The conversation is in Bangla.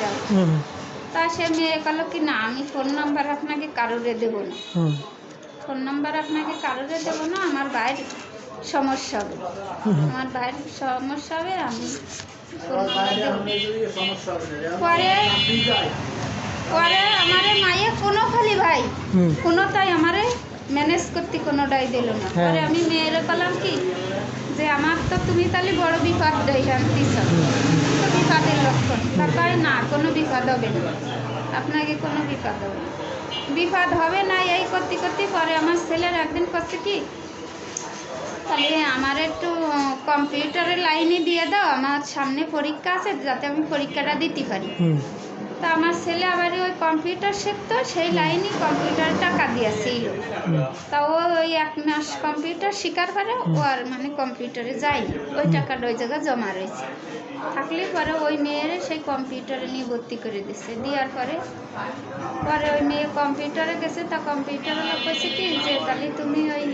দাও তা সে মেয়ে বলল কি না আমি ফোন নাম্বার আপনাকে কারোরে দেবো না। ফোন নাম্বার আপনাকে কারোরে দেবো না আমার ভাইয়ের সমস্যা হবে। আমার ভাইয়ের সমস্যা হবে আমি। পরে পরে আমারে মায়ে কোনো খালি ভাই। কোনোটাই আমারে ম্যানেজ করতে কোনোটাই দিল না। হ্যাঁ। পরে আমি মেয়েরে বললাম কি যে আমার তো তুমি তাহলে বড় বিপদ দেয় আনতিস তো লক্ষণ তারপরে না? কোনো বিপদ হবে না। আপনাকে কোনো বিপদ হবে না। বিপদ হবে না এই করতে করতে, পরে আমার ছেলের একদিন করছে কি? তাহলে আমার একটু কম্পিউটারের লাইনে দিয়ে দাও। আমার সামনে পরীক্ষা আছে, যাতে আমি পরীক্ষাটা দিতে পারি। তা আমার ছেলে আবার ওই কম্পিউটার শিখতো, সেই লাইনে কম্পিউটার টাকা দিয়েছিল তা ও ওই এক মাস কম্পিউটার শেখার পরে ও আর মানে কম্পিউটারে যায়নি। ওই টাকাটা ওই জায়গায় জমা রয়েছে। থাকলে পরে ওই মেয়ের সেই কম্পিউটারে নিয়ে ভর্তি করে দিছে দেওয়ার পরে পরে ওই মেয়ে কম্পিউটারে গেছে, তা কম্পিউটারওয়ালা কইছে কি যে তাহলে তুমি ওই